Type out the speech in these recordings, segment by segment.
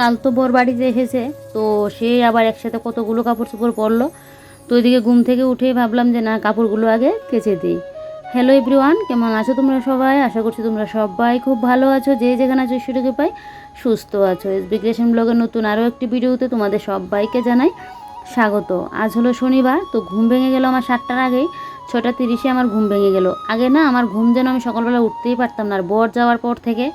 কাল তো বর বাড়িতে এসেছে, তো সে আবার একসাথে কতগুলো কাপড় চোপড় পরলো। তো ওইদিকে ঘুম থেকে উঠেই ভাবলাম যে, না, কাপড়গুলো আগে কেচে দিই। হ্যালো এভরিওয়ান কেমন আছো তোমরা সবাই? আশা করছি তোমরা সবাই খুব ভালো আছো। যে যেখানে আছো সেটাকে পাই, সুস্থ আছো। এসবি ক্রিয়েশন ব্লগের নতুন আরও একটি ভিডিওতে তোমাদের সবাইকে জানাই স্বাগত। আজ হলো শনিবার, তো ঘুম ভেঙে গেল আমার সাতটার আগেই। ছটা তিরিশে আমার ঘুম ভেঙে গেল। আগে না, আমার ঘুম যেন আমি সকালবেলা উঠতেই পারতাম না, আর বর যাওয়ার পর থেকে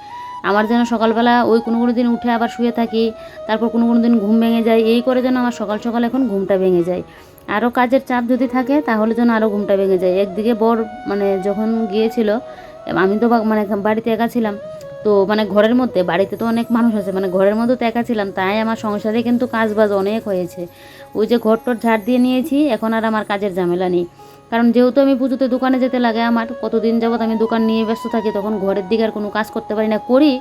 আমার যেন সকালবেলা ওই কোনো কোনো দিন উঠে আবার শুয়ে থাকি, তারপর কোনো কোনো দিন ঘুম ভেঙে যায়, এই করে যেন আমার সকাল সকাল এখন ঘুমটা ভেঙে যায়। আরও কাজের চাপ যদি থাকে তাহলে যেন আরও ঘুমটা ভেঙে যায়। একদিকে বর মানে যখন গিয়েছিল, আমি তো মানে বাড়িতে একা ছিলাম, তো মানে ঘরের মধ্যে, বাড়িতে তো অনেক মানুষ আছে মানে ঘরের মধ্যে তো একা ছিলাম, তাই আমার সংসারে কিন্তু কাজ বাজ অনেক হয়েছে। ওই যে ঘর টর ঝাড় দিয়ে নিয়েছি, এখন আর আমার কাজের ঝামেলা নেই। কারণ যেহেতু আমি পুজোতে দোকানে যেতে লাগে আমার, কতদিন যাবত আমি দোকান নিয়ে ব্যস্ত থাকি তখন ঘরের দিকে আর কোনো কাজ করতে পারি না। করি,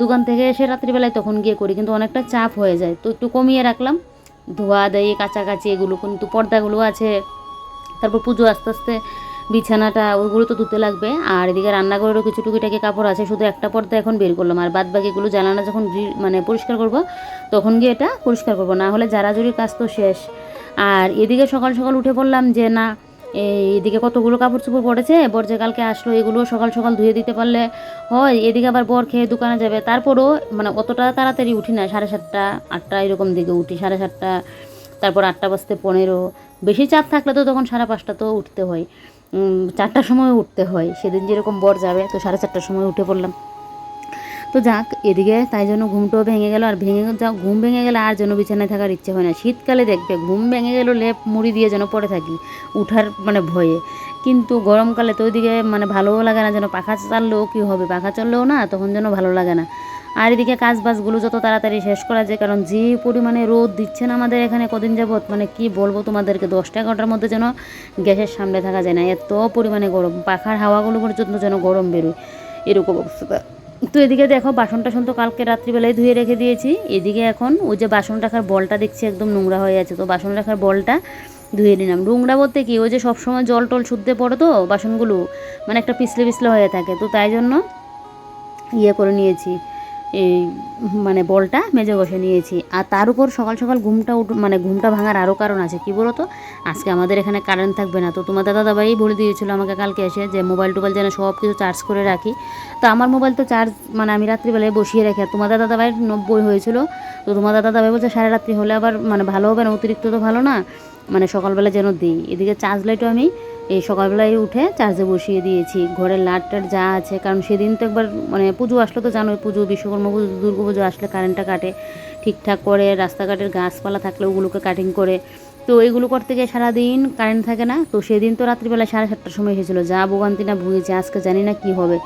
দোকান থেকে এসে রাত্রিবেলায় তখন গিয়ে করি, কিন্তু অনেকটা চাপ হয়ে যায়। তো একটু কমিয়ে রাখলাম। ধোয়া দেয় কাছাকাছি এগুলো, কিন্তু পর্দাগুলো আছে। তারপর পুজো আস্তে আস্তে, বিছানাটা ওইগুলো তো ধুতে লাগবে। আর এদিকে রান্নাঘরেরও কিছু টুকিটাকি কাপড় আছে, শুধু একটা পর্দা এখন বের করলাম। আর বাদ বাকিগুলো জানালা যখন মানে পরিষ্কার করব, তখন গিয়ে এটা পরিষ্কার করব। না হলে জারাজুরির কাজ তো শেষ। আর এদিকে সকাল সকাল উঠে পড়লাম যে, না এদিকে কতগুলো কাপড় চোপড় পড়েছে, বর যে কালকে আসলো, এগুলো সকাল সকাল ধুয়ে দিতে পারলে হয়, এদিকে আবার বর খেয়ে দোকানে যাবে। তারপরও মানে অতটা তাড়াতাড়ি উঠি না, সাড়ে সাতটা, আটটা এরকম দিকে উঠি, সাড়ে সাতটা, তারপর আটটা বাজতে পনেরো। বেশি চাপ থাকলে তো তখন সাড়ে পাঁচটা তো উঠতে হয়। চারটার সময় উঠতে হয়, সেদিন যেরকম বর যাবে, তো সাড়ে চারটার সময় উঠে পড়লাম। তো যাক, এদিকে তাই জন্য ঘুমটাও ভেঙে গেল, আর ভেঙে যা, ঘুম ভেঙে গেলে আর যেন বিছানায় থাকার ইচ্ছে হয় না। শীতকালে দেখবে ঘুম ভেঙে গেল লেপ মুড়ি দিয়ে যেন পড়ে থাকি, উঠার মানে ভয়ে। কিন্তু গরমকালে তো ওইদিকে মানে ভালোও লাগে না, যেন পাখা চাললেও কী হবে? পাখা চললেও না, তখন যেন ভালো লাগে না। আর এদিকে কাজ বাজগুলো যত তাড়াতাড়ি শেষ করা যায়, কারণ যে পরিমাণে রোদ দিচ্ছে না আমাদের এখানে কদিন যাবত মানে কি বলব তোমাদেরকে, দশটা এগারোটার মধ্যে যেন গ্যাসের সামনে থাকা যায় না। এত পরিমাণে গরম, পাখার হাওয়াগুলো পর্যন্ত যেন গরম বেরোয়, এরকম অবস্থা। তো এদিকে দেখো বাসন টাসন তো কালকে রাত্রিবেলায় ধুয়ে রেখে দিয়েছি। এদিকে এখন ওই যে বাসন রাখার বলটা দেখছি একদম নোংরা হয়ে আছে, তো বাসন রাখার বলটা ধুয়ে নিলাম। নোংরা বলতে কি, ওই যে সবসময় জল টল শুদ্ধে পড়ে তো বাসনগুলো মানে একটা পিছলে পিছলে হয়ে থাকে, তো তাই জন্য ইয়ে করে নিয়েছি। এই মানে বলটা মেজে বসে নিয়েছি। আর তার উপর সকাল সকাল ঘুমটা উঠ মানে ঘুমটা ভাঙার আরও কারণ আছে। কি বলো তো আজকে আমাদের এখানে কারেন্ট থাকবে না। তো তোমার দাদা দাদাই বলে দিয়েছিল আমাকে কালকে এসে যে মোবাইল টোবাইল যেন সব কিছু চার্জ করে রাখি। তো আমার মোবাইল তো চার্জ মানে আমি রাত্রিবেলায় বসিয়ে রাখি। আর তোমার দাদা দাদাভাইয়ের নব্বই হয়েছিল। তো তোমার দাদা দাদাভাই বলছে সাড়ে রাত্রি হলে আবার মানে ভালো হবে না? অতিরিক্ত তো ভালো না। মানে সকালবেলা যেন দিই। এদিকে চার্জ লাইটও আমি এই সকালবেলায় উঠে চার্জে বসিয়ে দিয়েছি। ঘরের লাইট টাট যা আছে, কারণ সেদিন তো একবার মানে পুজো আসলো তো জানোই, পুজো, বিশ্বকর্মা পুজো দুর্গা পুজো আসলে কারেন্টটা কাটে। ঠিকঠাক করে রাস্তাঘাটের গাছপালা থাকলে ওগুলোকে কাটিং করে। তো এইগুলো করতে গিয়ে সারাদিন কারেন্ট থাকে না। তো সেদিন তো রাত্রিবেলা সাড়ে সাতটার সময় এসেছিল। যা ভোগান্তি না ভুগেছে, আজকে জানি না কি হবে।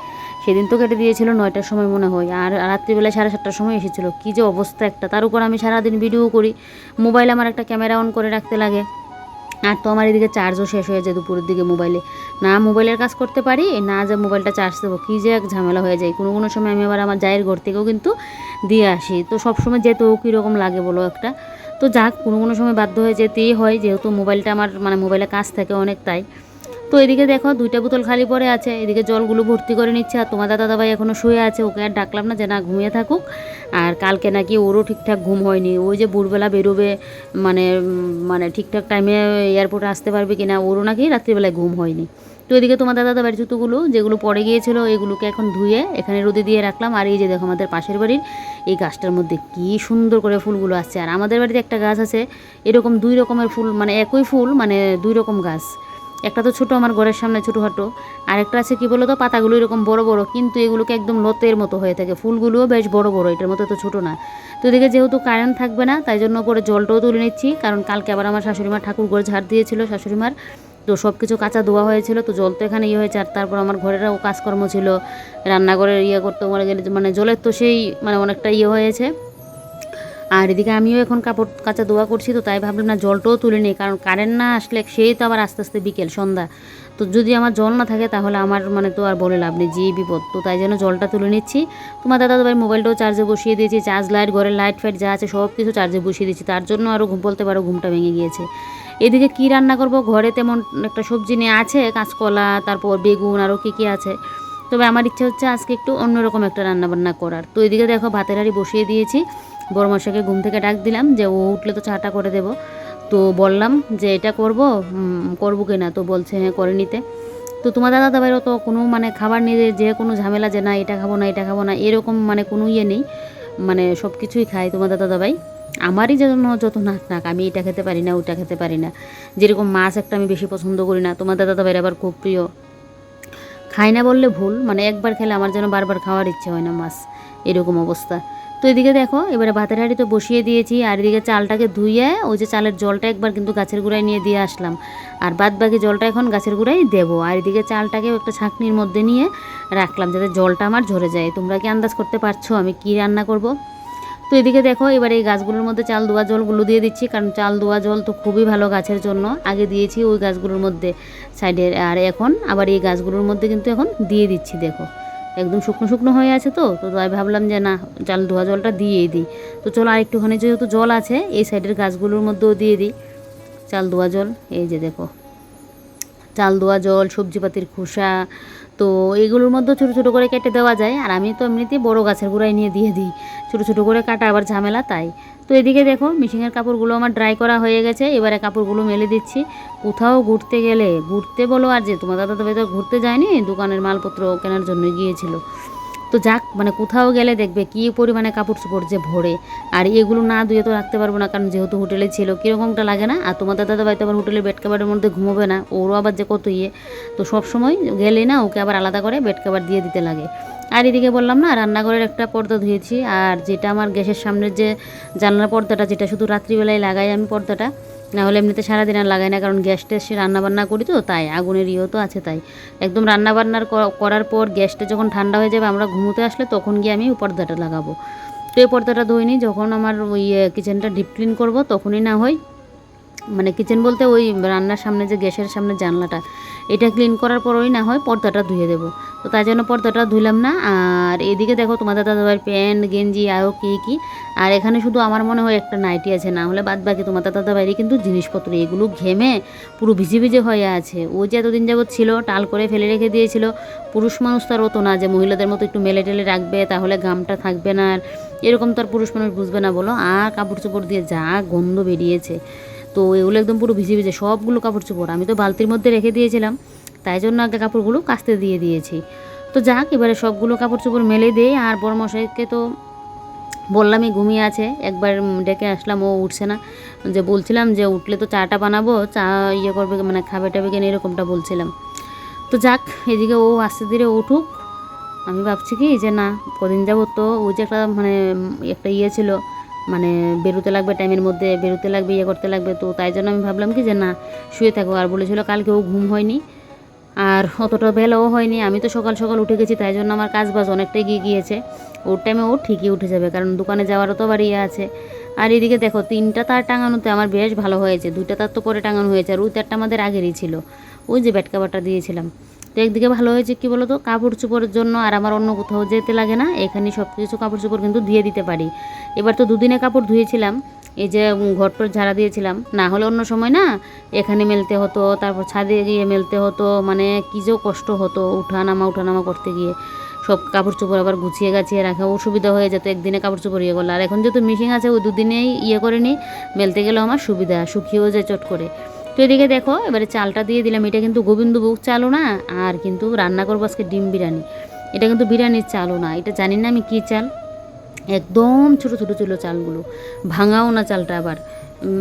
সেদিন তো কেটে দিয়েছিল নয়টার সময় মনে হয়। আর রাত্রিবেলায় সাড়ে সাতটার সময় এসেছিল। কী যে অবস্থা একটা। তার উপর আমি সারাদিন ভিডিও করি। মোবাইল আমার একটা ক্যামেরা অন করে রাখতে লাগে। আর তো আমার এদিকে চার্জও শেষ হয়ে যায় দুপুরের দিকে মোবাইলে না মোবাইলের কাজ করতে পারি, না যে মোবাইলটা চার্জ দেবো, কী যে এক ঝামেলা হয়ে যায়। কোনো কোনো সময় আমি আবার আমার জায়ের ঘর থেকেও কিন্তু দিয়ে আসি। তো সবসময় যেতেও কীরকম লাগে বলো একটা? তো যাক, কোনো কোনো সময় বাধ্য হয়ে যেতেই হয়, যেহেতু মোবাইলটা আমার মানে মোবাইলে কাজ থাকে অনেক তাই তো এদিকে দেখো, দুইটা বোতল খালি পড়ে আছে। এদিকে জলগুলো ভর্তি করে নিচ্ছে আর তোমাদের দাদা দাদাভাই এখনও শুয়ে আছে, ওকে আর ডাকলাম না যে না ঘুমিয়ে থাকুক। আর কালকে নাকি ওরও ঠিকঠাক ঘুম হয়নি। ওই যে ভোরবেলা বেরোবে মানে মানে ঠিকঠাক টাইমে এয়ারপোর্টে আসতে পারবে কিনা, ওরও নাকি রাত্রিবেলায় ঘুম হয়নি। তো এদিকে তোমার দাদা বাড়ির জুতোগুলো, যেগুলো পড়ে গিয়েছিল, এগুলোকে এখন ধুয়ে এখানে রোদে দিয়ে রাখলাম। আর এই যে দেখো আমাদের পাশের বাড়ির, এই গাছটার মধ্যে কি সুন্দর করে ফুলগুলো আসছে। আর আমাদের বাড়িতে একটা গাছ আছে, এরকম দুই রকমের ফুল মানে একই ফুল মানে দুই রকম গাছ। একটা তো ছোটো আমার ঘরের সামনে ছোটোখাটো আর একটা আছে কি বলো তো পাতাগুলো এরকম বড় বড়, কিন্তু এগুলোকে একদম লতের মতো হয়ে থাকে। ফুলগুলোও বেশ বড় বড়, এটার মতো তো ছোটো না। তো এদিকে যেহেতু কারেন্ট থাকবে না, তাই জন্য করে জলটাও তুলে নিচ্ছি, কারণ কালকে আবার আমার শাশুড়িমা ঠাকুর ঘর ঝাড় দিয়েছিল শাশুড়িমার। তো সব কিছু কাঁচা ধোয়া হয়েছিল, তো জল তো এখানে ইয়ে হয়েছে, আর তারপর আমার ঘরেরও কাজকর্ম ছিল। রান্নাঘরের ইয়ে করতে মনে গেলে মানে জলের তো সেই মানে অনেকটা ইয়ে হয়েছে। আর এদিকে আমিও এখন কাপড় কাচা দোয়া করছি, তো তাই ভাবলাম না জলটাও তুলে নিই, কারণ কারেন্ট না আসলে সেই তো আবার আস্তে আস্তে বিকেল, সন্ধ্যা। তো যদি আমার জল না থাকে তাহলে আমার মানে তো আর বলে লাভ নেই যে বিপদ। তো তাই জন্য জলটা তুলে নিচ্ছি। তোমার দাদা দাদার মোবাইলটাও চার্জে বসিয়ে দিয়েছি চার্জ লাইট ঘরের লাইট ফাইট যা আছে সব কিছু চার্জে বসিয়ে দিয়েছি, তার জন্য আরও ঘুম, বলতে পারো ঘুমটা ভেঙে গিয়েছে। এদিকে কি রান্না করব? ঘরে তেমন একটা সবজি নিয়ে আছে কাঁচকলা, তারপর বেগুন আরও কী কী আছে। তবে আমার ইচ্ছা হচ্ছে আজকে একটু অন্যরকম একটা রান্নাবান্না করার। তো এদিকে দেখো ভাতের হাঁড়ি বসিয়ে দিয়েছি। বড়মশাকে ঘুম থেকে ডাক দিলাম যে ও উঠলে তো চাটা করে দেব। তো বললাম যে এটা করব করব কি না তো বলছে হ্যাঁ করে নিতে। তো তোমার দাদা দাবাইরও তো কোনো মানে খাবার নিয়ে যে কোনো ঝামেলা যে, না, এটা খাব না, এটা খাব না, এরকম মানে কোনো ইয়ে নেই। মানে সব কিছুই খায় তোমার দাদা দাবাই আমারই যেন যত নাক নাক আমি এটা খেতে পারি না, ওটা খেতে পারি না। যেরকম মাছ একটা আমি বেশি পছন্দ করি না তোমার দাদা দাবাইয়ের আবার খুব প্রিয়। খাই না বললে ভুল মানে একবার খেলে আমার যেন বারবার খাওয়ার ইচ্ছে হয় না মাছ। এরকম অবস্থা। তো এদিকে দেখো, এবারে ভাতের হাঁড়ি তো বসিয়ে দিয়েছি, আর এদিকে চালটাকে ধুইয়ে ওই যে চালের জলটা একবার কিন্তু গাছের গোড়ায় নিয়ে দিয়ে আসলাম। আর বাদ বাকি জলটা এখন গাছের গোড়ায় দেবো। আর এদিকে চালটাকেও একটা ছাঁকনির মধ্যে নিয়ে রাখলাম যাতে জলটা আমার ঝরে যায়। তোমরা কি আন্দাজ করতে পারছ আমি কি রান্না করব? তো এদিকে দেখো, এবার এই গাছগুলোর মধ্যে চাল ধোয়া জলগুলো দিয়ে দিচ্ছি, কারণ চাল দোয়া জল তো খুবই ভালো গাছের জন্য। আগে দিয়েছি ওই গাছগুলোর মধ্যে সাইডের, আর এখন আবার এই গাছগুলোর মধ্যে কিন্তু এখন দিয়ে দিচ্ছি, দেখো। একদম শুকনো শুকনো হয়ে আছে তো তো তাই ভাবলাম যে না, চাল ধোয়া জলটা দিয়েই দিই। তো চলো আর একটুখানি যেহেতু জল আছে, এই সাইডের গাছগুলোর মধ্যেও দিয়ে দিই। চাল ধোয়া জল, এই যে দেখো। চাল ধোয়া জল, সবজিপাতির খোসা, তো এগুলোর মধ্যে ছোটো ছোটো করে কেটে দেওয়া যায়। আর আমি তো এমনিতেই বড় গাছের গোড়ায় নিয়ে দিয়ে দিই। ছোটো ছোটো করে কাটা আবার ঝামেলা তাই। তো এদিকে দেখো, মিশিংয়ের কাপড়গুলো আমার ড্রাই করা হয়ে গেছে। এবারে কাপড়গুলো মেলে দিচ্ছি। কোথাও ঘুরতে গেলে, ঘুরতে বলো আর যে তোমার দাদা তবে তো ঘুরতে যায়নি, দোকানের মালপত্র কেনার জন্য গিয়েছিল। তো যাক মানে কোথাও গেলে দেখবে কী পরিমাণে কাপড় চোপড় যে ভরে। আর এগুলো না ধুয়ে তো রাখতে পারব না, কারণ যেহেতু হোটেলে ছিল, কীরকমটা লাগে না? আর তোমার দাদা বাড়িতে আবার হোটেলের বেড কাভারের মধ্যে ঘুমোবে না, ওরও আবার যে কত ইয়ে। তো সবসময় গেলে না ওকে আবার আলাদা করে বেড কাভার দিয়ে দিতে লাগে। আর এদিকে বললাম না, রান্নাঘরের একটা পর্দা ধুয়েছি, আর যেটা আমার গ্যাসের সামনের যে জানলার পর্দাটা, যেটা শুধু রাত্রিবেলায় লাগাই আমি পর্দাটা, না হলে এমনিতে সারাদিন আর লাগাই না, কারণ গ্যাস ট্যাস রান্না বান্না করি তো, তাই আগুনের ইয়েও তো আছে তাই। একদম রান্নাবান্নার করার পর গ্যাসটা যখন ঠান্ডা হয়ে যাবে, আমরা ঘুমোতে আসলে তখন গিয়ে আমি পর্দাটা লাগাবো। তো এই পর্দাটা ধুইনি যখন আমার ওই কিচেনটা ডিপ ক্লিন করব, তখনই না হয় মানে কিচেন বলতে ওই রান্নার সামনে যে গ্যাসের সামনে জানলাটা এটা ক্লিন করার পরই না হয় পর্দাটা ধুয়ে দেবো। তো তাই জন্য পর্দাটা ধুইলাম না, আর এদিকে দেখো তোমাদের দাদাভাইয়ের প্যান্ট, গেঞ্জি আরও কী কী। আর এখানে শুধু আমার মনে হয় একটা নাইটি আছে, না হলে বাদ বাকি তোমার দাদা বাইরে কিন্তু জিনিসপত্র, এগুলো ঘেমে পুরো ভিজে ভিজে হয়ে আছে। ও যে এতদিন যাবৎ ছিল, টাল করে ফেলে রেখে দিয়েছিল, পুরুষ মানুষ তার হতো না, যে মহিলাদের মতো একটু মেলে টেলে রাখবে, তাহলে ঘামটা থাকবে না আর এরকম তো আর পুরুষ মানুষ বুঝবে না বলো। আর কাপড় চোপড় দিয়ে যা গন্ধ বেরিয়েছে। তো এগুলো একদম পুরো ভিজে ভিজে, সবগুলো কাপড় চোপড়। আমি তো বালতির মধ্যে রেখে দিয়েছিলাম, তাই জন্য আগে কাপড়গুলো কাচতে দিয়ে দিয়েছি। তো যাক, এবারে সবগুলো কাপড় চোপড় মেলে দেই, আর বড় মশাইকে তো বললামই ঘুমিয়ে আছে। একবার ডেকে আসলাম, ও উঠছে না। যে বলছিলাম যে উঠলে তো চাটা বানাবো, চা ইয়ে করবে মানে খাবে টাবে কেন, এরকমটা বলছিলাম। তো যাক, এদিকে ও আস্তে ধীরে উঠুক। আমি ভাবছি কি যে না, কদিন যাব তো ওই যে একটা মানে একটা ইয়ে ছিল মানে বেরোতে লাগবে টাইমের মধ্যে, বেরোতে লাগবে ইয়ে করতে লাগবে, তো তাই জন্য আমি ভাবলাম কি যে না, শুয়ে থাকো। আর বলেছিল কালকে ও ঘুম হয়নি, আর অতটা বেলাও হয়নি। আমি তো সকাল সকাল উঠে গেছি, তাই জন্য আমার কাজ বাজ অনেকটাই গিয়ে গিয়েছে। ওর টাইমে ও ঠিকই উঠে যাবে, কারণ দোকানে যাওয়ারও তো ইয়ে আছে। আর এদিকে দেখো, তিনটা তার টাঙানোতে আমার বেশ ভালো হয়েছে। দুইটা তার তো পরে টাঙানো হয়েছে, আর ওই তারটা আমাদের আগেরই ছিল। ওই যে ব্যাট কাভারটা দিয়েছিলাম। তো একদিকে ভালো হয়েছে কি বলো তো কাপড় চোপড়ের জন্য আর আমার অন্য কোথাও যেতে লাগে না। এখানে সব কিছু কাপড় চোপড় কিন্তু ধুয়ে দিতে পারি। এবার তো দুদিনে কাপড় ধুয়েছিলাম। এই যে ঘরটর ঝাড়া দিয়েছিলাম। না হলে অন্য সময় না, এখানে মেলতে হতো, তারপর ছাদে গিয়ে মেলতে হতো। মানে কী যে কষ্ট হতো উঠা নামা উঠা নামা করতে গিয়ে। সব কাপড় চোপড় আবার গুছিয়ে গাছিয়ে রাখা অসুবিধা হয়ে যেত। একদিনে কাপড় চোপড় ইয়ে করল। আর এখন যেহেতু মিশিং আছে, ওই দুদিনেই ইয়ে করে নিই মেলতে গেলেও আমার সুবিধা শুকিয়েও যায় চট করে। তো এদিকে দেখো, এবারে চালটা দিয়ে দিলাম। এটা কিন্তু গোবিন্দভোগ চালও না, আর কিন্তু রান্না করব আজকে ডিম বিরিয়ানি। এটা কিন্তু বিরিয়ানির চালও না। এটা জানি না আমি কী চাল। একদম ছোটো ছোটো ছিল চালগুলো। ভাঙাও না চালটা আবার।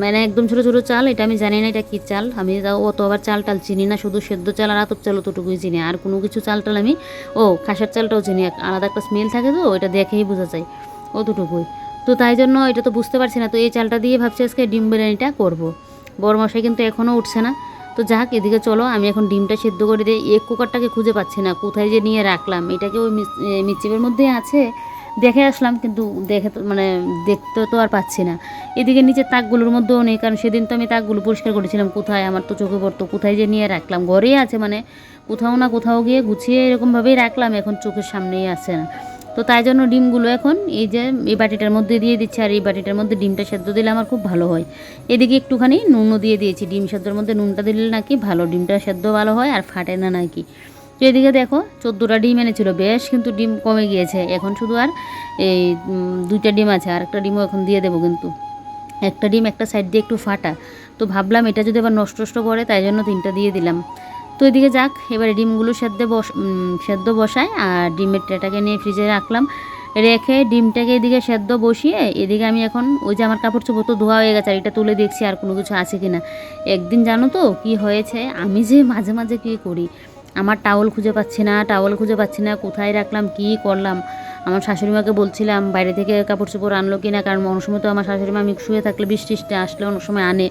মানে একদম ছোটো ছোটো চাল, এটা আমি জানি না এটা কী চাল। আমি তাও অত আবার চাল টাল চিনি না, শুধু সেদ্ধ চাল আর আতপ চাল অতটুকুই চিনি। আর কোনো কিছু চাল টাল আমি, ও খাসার চালটাও চিনি। আলাদা একটা স্মেল থাকে তো এটা দেখেই বোঝা যায় অতটুকুই। তো তাই জন্য এটা তো বুঝতে পারছি না, তো এই চালটা দিয়ে ভাবছি আজকে ডিম বিরিয়ানিটা করব। বড় মশাই কিন্তু এখনও উঠছে না। তো যাক, এদিকে চলো, আমি এখন ডিমটা সেদ্ধ করে দিই। এক কুকারটাকে খুঁজে পাচ্ছি না, কোথায় যে নিয়ে রাখলাম। এটা কি ওই মিচিপের মধ্যে আছে? দেখে আসলাম, কিন্তু দেখে তো মানে দেখতে তো আর পাচ্ছি না। এদিকে নিচে তাকগুলোর মধ্যেও নেই, কারণ সেদিন তো আমি তাকগুলো পরিষ্কার করেছিলাম। কোথায়? আমার তো চোখে পড়তো, কোথায় যে নিয়ে রাখলাম? ঘরেই আছে মানে কোথাও না কোথাও গিয়ে গুছিয়ে এরকমভাবেই রাখলাম, এখন চোখের সামনেই আছে না। তো তাই জন্য ডিমগুলো এখন এই যে এই বাটিটার মধ্যে দিয়ে দিচ্ছি, আর এই বাটিটার মধ্যে ডিমটা সেদ্ধ দিলে আমার খুব ভালো হয়। এদিকে একটুখানি নুনও দিয়ে দিয়েছি, ডিম সেদ্ধর মধ্যে নুনটা দিলে নাকি ভালো, ডিমটা সেদ্ধ ভালো হয় আর ফাটে না নাকি। তো এদিকে দেখো, চোদ্দোটা ডিম এনেছিল, বেশ কিন্তু ডিম কমে গিয়েছে। এখন শুধু আর এই দুইটা ডিম আছে, আর একটা ডিমও এখন দিয়ে দেবো কিন্তু। একটা ডিম একটা সাইড দিয়ে একটু ফাটা। তো ভাবলাম এটা যদি আবার নষ্ট করে, তাই জন্য তিনটা দিয়ে দিলাম। তো এদিকে যাক, এবারে ডিমগুলো সেদ্ধ বস সেদ্ধ বসায় আর ডিমের ট্রেটাকে নিয়ে ফ্রিজে রাখলাম। রেখে ডিমটাকে এদিকে সেদ্ধ বসিয়ে এদিকে আমি এখন ওই যে আমার কাপড় চোপড় তো ধোয়া হয়ে গেছে আর এটা তুলে দেখছি আর কোনো কিছু আছে কি না একদিন জানো তো কি হয়েছে? আমি যে মাঝে মাঝে কী করি? আমার টাওয়াল খুঁজে পাচ্ছি না টাওয়াল খুঁজে পাচ্ছি না, কোথায় রাখলাম, কী করলাম? আমার শাশুড়ি মাকে বলছিলাম, বাইরে থেকে কাপড় চোপড় আনলো কি না কারণ অনেক সময় তো আমার শাশুড়ি মা আমি শুয়ে থাকলে বৃষ্টি আসলে অনেক সময় আনে।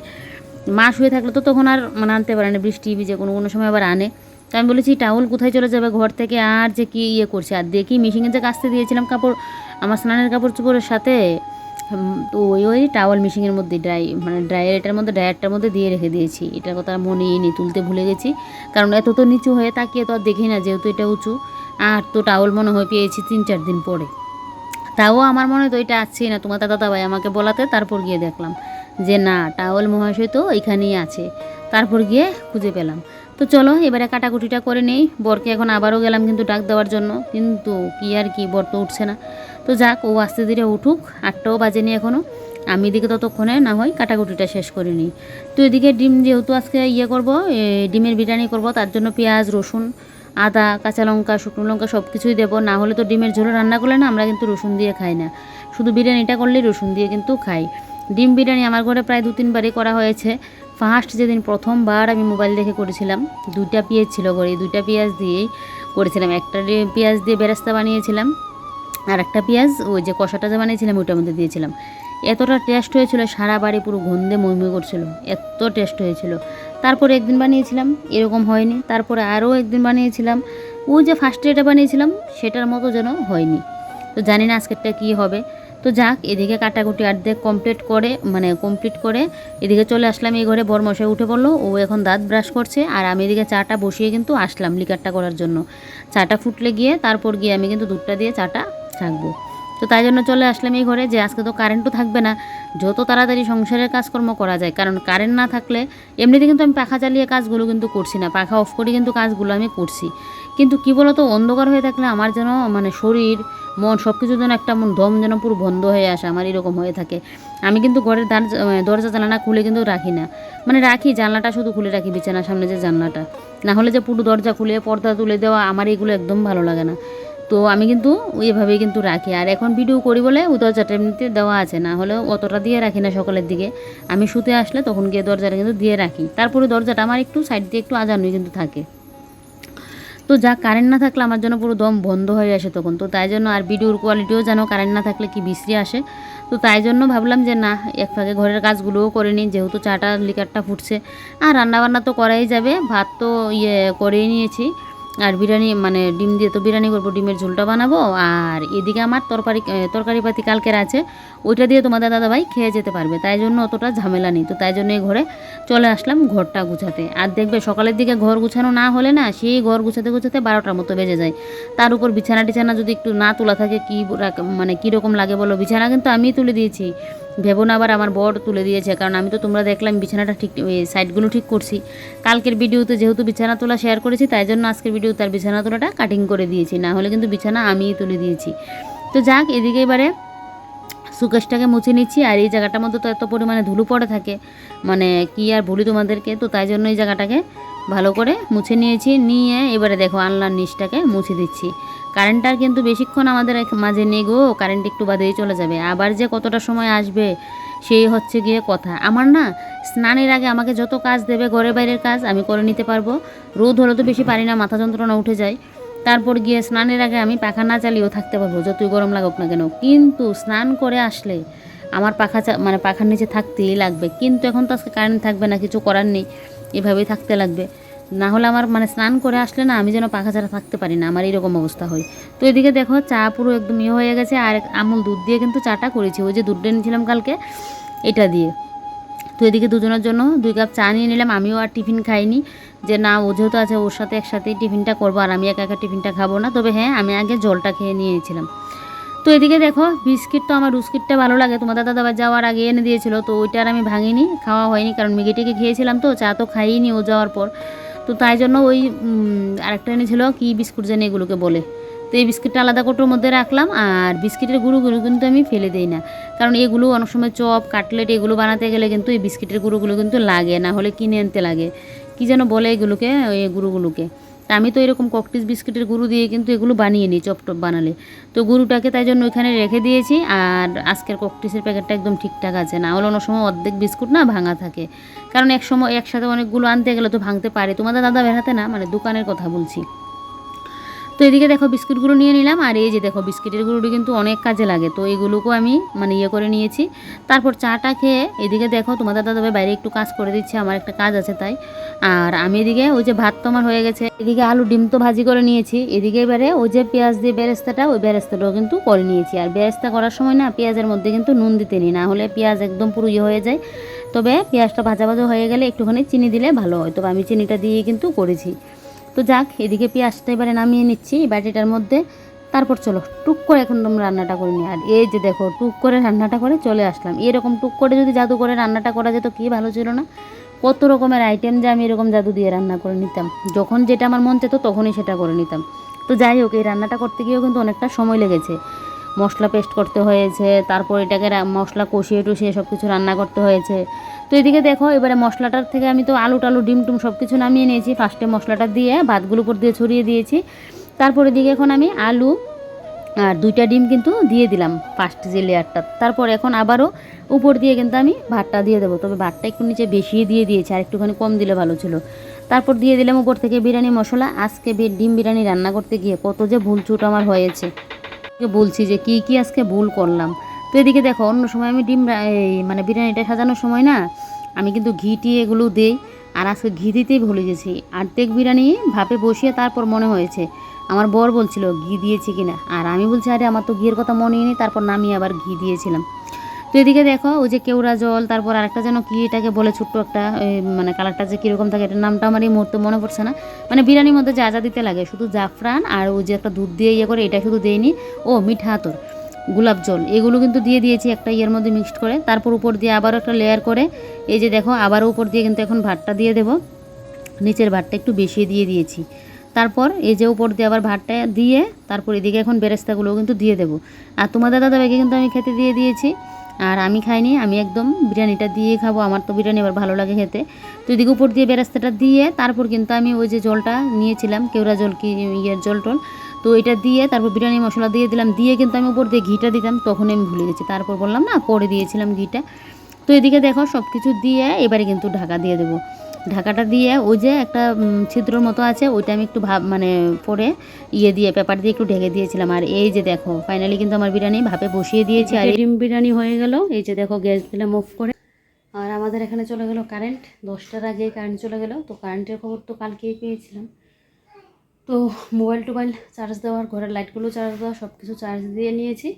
মা শুয়ে থাকলে তো তখন আর মানে আনতে পারে না, বৃষ্টি, ভিজে কোনো কোনো সময় আবার আনে। তো আমি বলেছি, টাউল কোথায় চলে যাবে? ঘর থেকে আর যে কি ইয়ে করছে? আর দেখি মেশিনে যে কাচতে দিয়েছিলাম কাপড়, আমার স্নানের কাপড় চোপড়ের সাথে তো ওই ওই টাওয়াল মেশিনের মধ্যে ড্রাই মানে ড্রায়ার এটার মধ্যে, ড্রায়ারটার মধ্যে দিয়ে রেখে দিয়েছি। এটার কথা মনেই নেই, তুলতে ভুলে গেছি। কারণ এত তো নিচু হয়ে তাকিয়ে তো আর দেখি না, যেহেতু এটা উঁচু। আর তো টাওয়াল মনে হয় পেয়েছি তিন, চার দিন পরে। তাও আমার মনে হয় তো এটা আছে না। তোমার দাদা ভাই আমাকে বলাতে, তারপর গিয়ে দেখলাম। যে না, টাওয়াল মহাশয় তো এখানেই আছে। তারপর গিয়ে খুঁজে পেলাম। তো চলো, এবারে কাটাকুটিটা করে নেই। বরকে এখন আবারও গেলাম কিন্তু ডাক দেওয়ার জন্য। কিন্তু কি আর কি, বর তো উঠছে না। তো যাক, ও আস্তে ধীরে উঠুক। আটটাও বাজেনি এখনও আমি এদিকে ততক্ষণে না হয় কাটাকুটিটা শেষ করে নিই। তো এদিকে ডিম যেহেতু আজকে ইয়ে করব ডিমের বিরিয়ানি করব, তার জন্য পেঁয়াজ, রসুন, আদা, কাঁচা লঙ্কা, শুকনো লঙ্কা সব কিছুই দেবো। না হলে তো ডিমের ঝোল রান্না করলে না, আমরা কিন্তু রসুন দিয়ে খাই না। শুধু বিরিয়ানিটা করলেই রসুন দিয়ে কিন্তু খাই। ডিম বিরিয়ানি আমার ঘরে প্রায় দু তিনবারই করা হয়েছে। ফার্স্ট যেদিন প্রথমবার আমি মোবাইল দেখে করেছিলাম, দুইটা পেঁয়াজ ছিল ঘরে, দুইটা পেঁয়াজ দিয়েই করেছিলাম। একটা পেঁয়াজ দিয়ে বেরাস্তা বানিয়েছিলাম, আর একটা পেঁয়াজ ওই যে কষাটা যে বানিয়েছিলাম, ওইটার মধ্যে দিয়েছিলাম। এতটা টেস্ট হয়েছিল, সারা বাড়ি পুরো গন্ধে মইমই করছিল, এত টেস্ট হয়েছিল। তারপরে একদিন বানিয়েছিলাম, এরকম হয়নি। তারপরে আরও একদিন বানিয়েছিলাম, ওই যে ফার্স্ট এটা বানিয়েছিলাম, সেটার মতো যেন হয়নি। তো জানি না আজকেরটা কী হবে। তো যাক, এদিকে কাটাকুটি আর্ধেক কমপ্লিট করে মানে কমপ্লিট করে এদিকে চলে আসলাম এই ঘরে। বরমশাই উঠে পড়ল ও এখন দাঁত ব্রাশ করছে আর আমি এদিকে চাটা বসিয়ে কিন্তু আসলাম লিকারটা করার জন্য। চাটা ফুটলে গিয়ে তারপর গিয়ে আমি কিন্তু দুধটা দিয়ে চাটা ছাকবো। তো তাই জন্য চলে আসলাম এই ঘরে যে আজকে তো কারেন্টও থাকবে না। যত তাড়াতাড়ি সংসারের কাজকর্ম করা যায়, কারণ কারেন্ট না থাকলে এমনিতে কিন্তু আমি পাখা চালিয়ে কাজগুলো কিন্তু করছি না, পাখা অফ করে কিন্তু কাজগুলো আমি করছি। কিন্তু কি বলতো, অন্ধকার হয়ে থাকলে আমার যেন মানে শরীর, মন সব কিছু যেন একটা মন দম যেন পুরো বন্ধ হয়ে আসে, আমার এরকম হয়ে থাকে। আমি কিন্তু ঘরের দার- দরজা, জানালা খুলে কিন্তু রাখি না। মানে রাখি, জানলাটা শুধু খুলে রাখি, বিছানার সামনে যে জানলাটা। না হলে যে পুরো দরজা খুলে, পর্দা তুলে দেওয়া, আমার এগুলো একদম ভালো লাগে না। তো আমি কিন্তু এভাবেই কিন্তু রাখি। আর এখন ভিডিও করি বলে ওই দরজাটা এমনিতে দেওয়া আছে, না হলে অতটা দিয়ে রাখি না সকালের দিকে। আমি শুতে আসলে তখন গিয়ে দরজাটা কিন্তু দিয়ে রাখি। তারপরে দরজাটা আমার একটু সাইড দিয়ে একটু আজানোই কিন্তু থাকে। তো যা কারেন্ট না থাকলে আমার জন্য পুরো দম বন্ধ হয়ে আসে তখন। তো তাই জন্য আর ভিডিওর কোয়ালিটিও যেন কারেন্ট না থাকলে কি বিশ্রী আসে? তো তাই জন্য ভাবলাম যে না, এক ফাঁকে ঘরের কাজগুলোও করে নিই, যেহেতু চাটা লিকারটা ফুটছে। আর রান্নাবান্না তো করাই যাবে, ভাত তো ইয়ে করেই নিয়েছি। আর বিরিয়ানি মানে ডিম দিয়ে তো বিরিয়ানি করব, ডিমের ঝোলটা বানাবো। আর এদিকে আমার তরকারি তরকারি পাতি কালকের আছে। ওইটা দিয়ে তোমাদের দাদাভাই খেয়ে যেতে পারবে। তাই জন্য অতটা ঝামেলা নেই। তো তাই জন্য এই ঘরে চলে আসলাম ঘরটা গুছাতে। আর দেখবে সকালের দিকে ঘর গুছানো না হলে না সেই ঘর গুছাতে গুছাতে বারোটার মতো বেজে যায়। তার উপর বিছানা টিছানা যদি একটু না তোলা থাকে, কী মানে কীরকম লাগে বলো? বিছানা কিন্তু আমিই তুলে দিয়েছি। ভেবো না আবার আমার বর তুলে দিয়েছে। কারণ আমি তো তোমরা দেখলাম বিছানাটা ঠিক সাইডগুলো ঠিক করছি। কালকের ভিডিওতে যেহেতু বিছানা তোলা শেয়ার করেছি, তাই জন্য আজকের ভিডিও তার বিছানা তোলাটা কাটিং করে দিয়েছি। না হলে কিন্তু বিছানা আমিই তুলে দিয়েছি। তো যাক, এদিকে এবারে সুকেশটাকে মুছে নিচ্ছি আর এই জায়গাটার মধ্যে তো এত পরিমাণে ধুলো পড়ে থাকে। মানে কি আর বলি তোমাদেরকে? তো তাই জন্য এই জায়গাটাকে ভালো করে মুছে নিয়েছি। নিয়ে এবারে দেখো আনলার নিচটাকে মুছে দিচ্ছি। কারেন্টটার কিন্তু বেশিক্ষণ আমাদের মাঝে নেই গো। কারেন্ট একটু বাদেই চলে যাবে। আবার যে কতটা সময় আসবে, সেই হচ্ছে গিয়ে কথা। আমার না স্নানের আগে আমাকে যত কাজ দেবে, ঘরের বাইরের কাজ আমি করে নিতে পারব। রোদ হলে তো বেশি পারি না, মাথা যন্ত্রণা উঠে যায়। তারপর গিয়ে স্নানের আগে আমি পাখা না চালিয়েও থাকতে পারব, যতই গরম লাগুক না কেন। কিন্তু স্নান করে আসলে আমার পাখা মানে পাখার নিচে থাকতেই লাগবে। কিন্তু এখন তো আজকে কারেন্ট থাকবে না, কিছু করার নেই। এভাবেই থাকতে লাগবে। না হলে আমার মানে স্নান করে আসলে না, আমি যেন পাখা ছাড়া থাকতে পারি না, আমার এরকম অবস্থা হয়। তো এদিকে দেখো, চা পুরো একদম ইয়ে হয়ে গেছে, আর আমুল দুধ দিয়ে কিন্তু চাটা করেছি। ওই যে দুধটা নিয়েছিলাম কালকে, এটা দিয়ে। তো এদিকে দুজনের জন্য দুই কাপ চা নিয়ে নিলাম, আমিও আর টিফিন খাইনি। যে না, ও যেহেতু আছে, ওর সাথে একসাথেই টিফিনটা করব আর আমি একা একা টিফিনটা খাব না। তবে হ্যাঁ আমি আগে জলটা খেয়ে নিয়েছিলাম। তো এদিকে দেখো, বিস্কিট তো আমার বিস্কিটটা ভালো লাগে। তোমাদের দাদা ভাই যাওয়ার আগে এনে দিয়েছিল, তো ওইটা আর আমি ভাঙিনি, খাওয়া হয়নি, কারণ মিগিটিকে খেয়েছিলাম তো, চা তো খাইনি ও যাওয়ার পর। তো তাই জন্য ওই আরেকটা এনেছিল, কি বিস্কুট জানি এগুলোকে বলে। তো এই বিস্কিটটা আলাদা কোটোর মধ্যে রাখলাম, আর বিস্কিটের গুঁড়োগুলো কিন্তু আমি ফেলে দিই না। কারণ এগুলো অনেক সময় চপ, কাটলেট এগুলো বানাতে গেলে কিন্তু এই বিস্কিটের গুঁড়োগুলো কিন্তু লাগে, না হলে কিনে আনতে লাগে। কি যেন বলে এগুলোকে, ওই গুরুগুলোকে তা আমি তো এরকম ককটিস বিস্কিটের গুরু দিয়ে কিন্তু এগুলো বানিয়ে নিই চপটপ বানালে। তো গুঁড়োটাকে তাই জন্য ওইখানে রেখে দিয়েছি, আর আজকের ককটিসের প্যাকেটটা একদম ঠিকঠাক আছে না। হলে অন্য সময় অর্ধেক বিস্কুট না ভাঙা থাকে। কারণ এক সময় একসাথে অনেকগুলো আনতে গেলে তো ভাঙতে পারে। তোমাদের দাদা বেড়াতে না? মানে দোকানের কথা বলছি। তো এদিকে দেখো বিস্কুটগুলো নিয়ে নিলাম, আর এই যে দেখো বিস্কিটের গুঁড়োটি কিন্তু অনেক কাজে লাগে। তো এইগুলোকেও আমি মানে ইয়ে করে নিয়েছি। তারপর চাটা খেয়ে এদিকে দেখো, তোমাদের দাদা ভাই বাইরে একটু কাজ করে দিচ্ছে, আমার একটা কাজ আছে তাই। আর আমি এদিকে ওই যে ভাত তো আমার হয়ে গেছে, এদিকে আলু ডিম তো ভাজি করে নিয়েছি। এদিকে এবারে ওই যে পেঁয়াজ দিয়ে বেরেস্তাটা, ওই বেরেস্তাটাও কিন্তু করে নিয়েছি। আর বেরেস্তা করার সময় না পেঁয়াজের মধ্যে কিন্তু নুন দিতে নিই, না হলে পেঁয়াজ একদম পুরো ইয়ে হয়ে যায়। তবে পেঁয়াজটা ভাজা ভাজা হয়ে গেলে একটুখানি চিনি দিলে ভালো হয়। তবে আমি চিনিটা দিয়ে কিন্তু করেছি। তো যাক, এদিকে পেঁয়াজটা এবারে নামিয়ে নিচ্ছি, এই বাটিটার মধ্যে। তারপর চলো, টুক করে এখন তোমরা রান্নাটা করে নিই আর এই যে দেখো, টুক করে রান্নাটা করে চলে আসলাম। এরকম টুক করে যদি জাদু করে রান্নাটা করা যেত, কি ভালো ছিল না? কত রকমের আইটেম যে আমি এরকম জাদু দিয়ে রান্না করে নিতাম। যখন যেটা আমার মন চেত, তখনই সেটা করে নিতাম। তো যাই হোক, এই রান্নাটা করতে গিয়েও কিন্তু অনেকটা সময় লেগেছে। মশলা পেস্ট করতে হয়েছে, তারপর এটাকে মশলা কষিয়ে টুষিয়ে সব কিছু রান্না করতে হয়েছে। তো এদিকে দেখো, এবারে মশলাটার থেকে আমি তো আলু টালু, ডিম টুম সব কিছু নামিয়ে নিয়েছি। ফার্স্টে মশলাটা দিয়ে ভাতগুলো উপর দিয়ে ছড়িয়ে দিয়েছি। তারপর এদিকে এখন আমি আলু আর দুইটা ডিম কিন্তু দিয়ে দিলাম ফার্স্ট যে লেয়ারটা। তারপর এখন আবারও উপর দিয়ে কিন্তু আমি ভাতটা দিয়ে দেবো। তবে ভাতটা একটু নিচে বেশিয়ে দিয়ে দিয়েছি, আর একটুখানি কম দিলে ভালো ছিল। তারপর দিয়ে দিলাম উপর থেকে বিরিয়ানি মশলা। আজকে ডিম বিরিয়ানি রান্না করতে গিয়ে কত যে ভুল চুট আমার হয়েছে। বলছি যে কি কি আজকে ভুল করলাম। তো এদিকে দেখো, অন্য সময় আমি ডিম এই মানে বিরিয়ানিটা সাজানোর সময় না, আমি কিন্তু ঘি টি এগুলো দেই, আর আজকে ঘি দিতেই ভুলে গেছি। আর্ধেক বিরিয়ানি ভাপে বসিয়ে তারপর মনে হয়েছে, আমার বর বলছিল ঘি দিয়েছি কিনা, আর আমি বলছি, আরে, আমার তো ঘিয়ের কথা মনেই নেই, তারপর নামিয়ে আবার ঘি দিয়েছিলাম। তো এদিকে দেখো, ওই যে কেওড়া জল, তারপর আরেকটা যেন কি এটাকে বলে ছোট্ট একটা মানে কালারটা যে কীরকম থাকে, এটার নামটা আমার এই মুহূর্তে মনে পড়ছে না। মানে বিরিয়ানির মধ্যে যা যা দিতে লাগে, শুধু জাফরান আর ওই যে একটা দুধ দিয়ে ইয়ে করে, এটা শুধু দেয়নি ও, মিঠা আতর। গোলাপ জল। এগুলো কিন্তু দিয়ে দিয়েছি একটা ইয়ের মধ্যে মিক্সড করে। তারপর উপর দিয়ে আবারও একটা লেয়ার করে। এই যে দেখো, আবারও উপর দিয়ে কিন্তু এখন ভাতটা দিয়ে দেবো। নিচের ভাতটা একটু বেশি দিয়ে দিয়েছি। তারপর এই যে উপর দিয়ে আবার ভাতটা দিয়ে, তারপর এদিকে এখন বেরেস্তাগুলোও কিন্তু দিয়ে দেবো। আর তোমাদের দাদাভাইকে কিন্তু আমি খেতে দিয়ে দিয়েছি। আর আমি খাইনি, আমি একদম বিরিয়ানিটা দিয়ে খাব। আমার তো বিরিয়ানি আবার ভালো লাগে খেতে। তো এদিকে উপর দিয়ে বেরাস্তাটা দিয়ে, তারপর কিন্তু আমি ওই যে জলটা নিয়েছিলাম, কেওড়া জল কি ইয়ের জল টল তো এটা দিয়ে তারপর বিরিয়ানি মশলা দিয়ে দিলাম। দিয়ে কিন্তু আমি উপর দিয়ে ঘিটা দিতাম তখন আমি ভুলে গেছি। তারপর বললাম না পরে দিয়েছিলাম ঘিটা। তো এদিকে দেখো সব কিছু দিয়ে এবারে কিন্তু ঢাকা দিয়ে দেবো। ঢাকাটা দিয়ে ওই যে একটা ছিদ্রর মতো আছে ওইটা আমি একটু ভাব মানে পরে ইয়ে দিয়ে পেপার দিয়ে একটু ঢেকে দিয়েছিলাম। আর এই যে দেখো ফাইনালি কিন্তু আমার বিরিয়ানি ভাপে বসিয়ে দিয়েছি। আর ডিম বিরিয়ানি হয়ে গেল। এই যে দেখো গ্যাস দিলাম অফ করে। আর আমাদের এখানে চলে গেল কারেন্ট দশটার আগে কারেন্ট চলে গেল। তো কারেন্টের খবর তো কালকেই পেয়েছিলাম। তো মোবাইল টোবাইল চার্জ দেওয়ার, ঘরের লাইটগুলো চার্জ দেওয়া সব কিছু চার্জ দিয়ে নিয়েছি।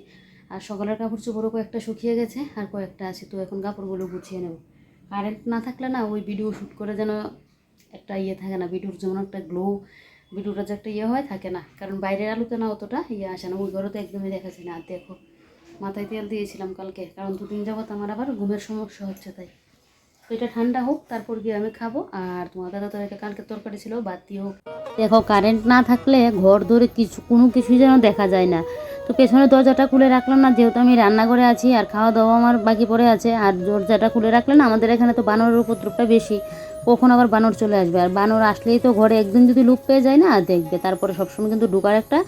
আর সকালের কাপড় চোপড়ও কয়েকটা শুকিয়ে গেছে, আর কয়েকটা আছে, তো এখন কাপড়গুলো গুছিয়ে নেব। কারেন্ট না থাকলে না ওই ভিডিও শ্যুট করে যেন একটা ইয়ে থাকে না ভিডিওর যেমন একটা গ্লো ভিডিওটা যে একটা ইয়ে হয়, থাকে না। কারণ বাইরের আলোতে না অতটা ইয়ে আসে না, ওই ঘরে তো একদমই দেখাচ্ছে না। দেখো, মাথায় তেল দিয়েছিলাম কালকে, কারণ দুদিন যাবত আমার আবার ঘুমের সমস্যা হচ্ছে তাই। এটা ঠান্ডা হোক, তারপর গিয়ে আমি খাব। আর তোমার দাদা তো একটা কালকে তরকারি ছিল বাতি হোক দেখো কারেন্ট না থাকলে ঘর ধরে কিছু, কোনো কিছুই যেন দেখা যায় না। তো পেছনের দরজাটা খুলে রাখলাম না, যেহেতু আমি রান্নাঘরে আছি, আর খাওয়া দাওয়া আমার বাকি পড়ে আছে, আর দরজাটা খুলে রাখলে না, আমাদের এখানে তো বানরের উপদ্রবটা বেশি। কখন আবার বানর চলে আসবে? আর বানর আসলেই তো ঘরে একদিন যদি লুক পেয়ে যায় না, দেখবে। তারপরে সবসময় কিন্তু ঢুকার একটা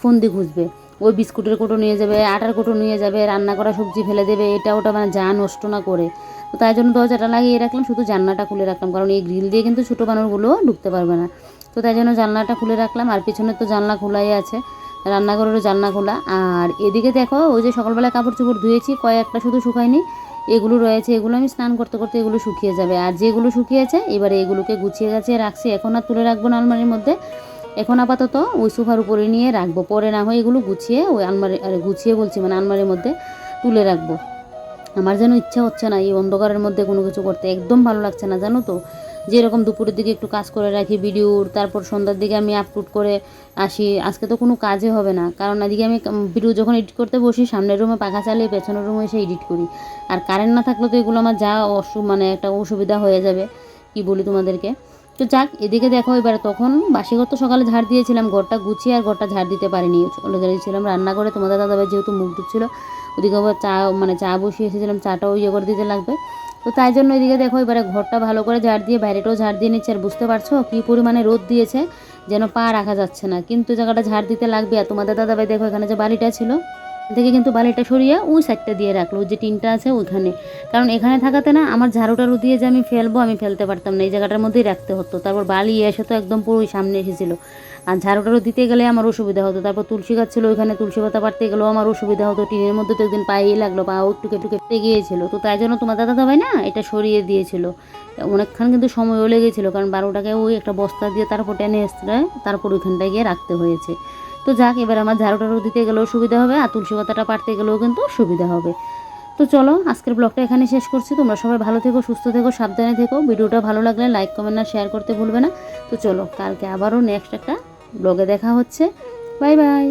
ফন্দি খুঁজবে। ওই বিস্কুটের কোটো নিয়ে যাবে, আটার কোটো নিয়ে যাবে, রান্না করা সবজি ফেলে দেবে, এটা ওটা মানে যা নষ্ট না করে। তো তাই জন্য দরজাটা লাগিয়ে রাখলাম, শুধু জানলাটা খুলে রাখলাম, কারণ এই গ্রিল দিয়ে কিন্তু ছোটো বানরগুলো ঢুকতে পারবে না। তো তাই জন্য জানলাটা খুলে রাখলাম, আর পিছনে তো জানলা খোলাই আছে, রান্নাঘরেরও জানলা খোলা। আর এদিকে দেখো, ওই যে সকালবেলা কাপড় চোপড় ধুয়েছি, কয়েকটা শুধু শুকায়নি, এগুলো রয়েছে, এগুলো আমি স্নান করতে করতে এগুলো শুকিয়ে যাবে। আর যেগুলো শুকিয়েছে, এবারে এগুলোকে গুছিয়ে গাছিয়ে রাখছি, এখন আর তুলে রাখব না আলমারির মধ্যে। এখন আপাতত ওই সোফার উপরে নিয়ে রাখব, পরে না হয় এগুলো গুছিয়ে ওই আলমারি, আরে গুছিয়ে বলছি মানে আলমারির মধ্যে তুলে রাখব। আমার যেন ইচ্ছা হচ্ছে না এই অন্ধকারের মধ্যে কোনো কিছু করতে। একদম ভালো লাগছে না, জানো তো? যেরকম দুপুরের দিকে একটু কাজ করে রাখি ভিডিওর তারপর সন্ধ্যার দিকে আমি আপলোড করে আসি। আজকে তো কোনো কাজে হবে না, কারণ এদিকে আমি ভিডিও যখন এডিট করতে বসি, সামনের রুমে পাখা চালিয়ে পেছনের রুমে এসে এডিট করি। আর কারেন্ট না থাকলে তো এগুলো আমার যা অসু মানে একটা অসুবিধা হয়ে যাবে, কি বলি তোমাদেরকে? তো যাক, এদিকে দেখো এবারে তখন বাসি ঘর তো সকালে ঝাড় দিয়েছিলাম, ঘরটা গুছিয়ে আর ঘরটা ঝাড় দিতে পারিনি। চলে গেছিলাম রান্না করে তোমাদের দাদাভাই যেহেতু মুখ ধুচ্ছিল ওদিকে আবার চা মানে চা বসিয়ে এসেছিলাম, চাটাও ইয়ে করে দিতে লাগবে। তো তাই জন্য এদিকে দেখো, এবারে ঘরটা ভালো করে ঝাড় দিয়ে, বাইরেটাও ঝাড় দিয়ে নিচ্ছে। আর বুঝতে পারছ কী পরিমাণে রোদ দিয়েছে, যেন পা রাখা যাচ্ছে না। কিন্তু জায়গাটা ঝাড় দিতে লাগবে। আর তোমাদের দাদাভাই দেখো, এখানে যে বাড়িটা ছিল থেকে কিন্তু বালিটা সরিয়ে ওই সাইডটা দিয়ে রাখল যে টিনটা আছে ওইখানে কারণ এখানে থাকাতে না আমার ঝাড়ু টাড়ু দিয়ে যে আমি ফেলব, আমি ফেলতে পারতাম না, এই জায়গাটার মধ্যেই রাখতে হতো। তারপর বালি এসে তো একদম পুরো সামনে এসেছিল। আর ঝাড়ু টাড়ু দিতে গেলে আমার অসুবিধা হতো। তারপর তুলসী গাছ ছিল ওইখানে তুলসী পাতা পাড়তে গেলেও আমার অসুবিধা হতো। টিনের মধ্যে তো একদিন পায়েই লাগল পাও টুকে টুকে পেতে গিয়েছিল। তো তাই জন্য তোমার দাদা ভাই না এটা সরিয়ে দিয়েছিল। অনেকক্ষণ কিন্তু সময়ও লেগেছিলো, কারণ বারোটাকে ওই একটা বস্তা দিয়ে তারপর টেনে এসছে তারপর ওইখানটায় গিয়ে রাখতে হয়েছে। তো যাক, এবার আমার ঝাড়ু টাড়ু দিতে গেলেও সুবিধা হবে, আর তুলসী পাতাটা পাড়তে গেলেও কিন্তু সুবিধা হবে। তো চলো, আজকের ব্লগটা এখানে শেষ করছি। তোমরা সবাই ভালো থেকো, সুস্থ থেকো, সাবধানে থেকো। ভিডিওটা ভালো লাগলে লাইক, কমেন্ট না শেয়ার করতে ভুলবে না। তো চলো, কালকে আবারও নেক্সট একটা ব্লগে দেখা হচ্ছে। Bye bye.